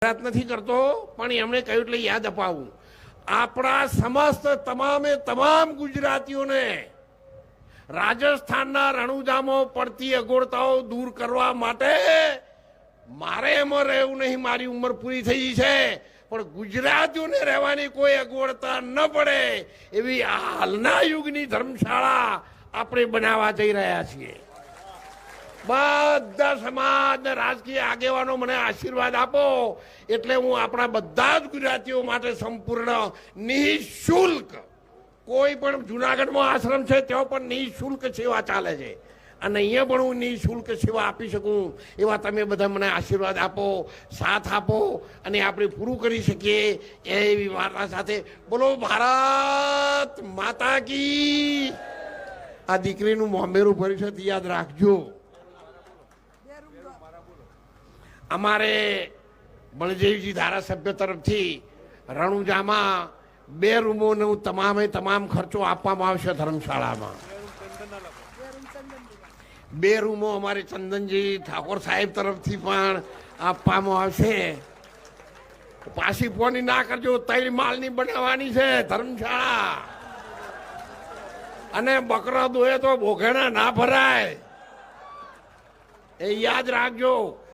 જાહેરાત નથી કરતો, પણ એમણે કહ્યું એટલે યાદ અપાવું. આપણા સમસ્ત તમામે તમામ ગુજરાતીઓને રાજસ્થાનના રણુજામાં પડતી અગવડતાઓ દૂર કરવા માટે મારે એમાં રહેવું નહીં, મારી ઉંમર પૂરી થઈ છે. પણ ગુજરાતીઓને રહેવાની કોઈ અગવડતા ન પડે એવી હાલના યુગની ધર્મશાળા આપણે બનાવવા જઈ રહ્યા છીએ. બધા સમાજને રાજકીય આગેવાનો મને આશીર્વાદ આપો. એટલે હું આપણા બધા જ ગુજરાતીઓ માટે સંપૂર્ણ નિઃશુલ્ક, કોઈ પણ જુનાગઢમાં આશ્રમ છે, ત્યાં પણ નિઃશુલ્ક સેવા ચાલે છે. અને અહીંયા પણ હું નિઃશુલ્ક સેવા આપી શકું, એવા તમે બધા મને આશીર્વાદ આપો, સાથ આપો, અને આપણે પૂરું કરી શકીએ એવી વાર્તા સાથે. બોલો, ભારત માતા કી. આ દીકરીનું મોંબેરું પરિષદ યાદ રાખજો. અમારે બળદેવજી ધારાસભ્ય તરફથી રણુજામાં બે રૂમોનો તમામે તમામ ખર્ચો આપવામાં આવશે ધર્મશાળામાં. બે રૂમો અમારે ચંદનજી ઠાકોર સાહેબ તરફથી પણ આપવામાં આવશે. પાછી ફોની ના કરજો, તૈલ માલની બનાવવાની છે ધર્મશાળા. અને બકરા દોએ તો ભોગેણા ના ભરાય. એ યાદ રાખજો.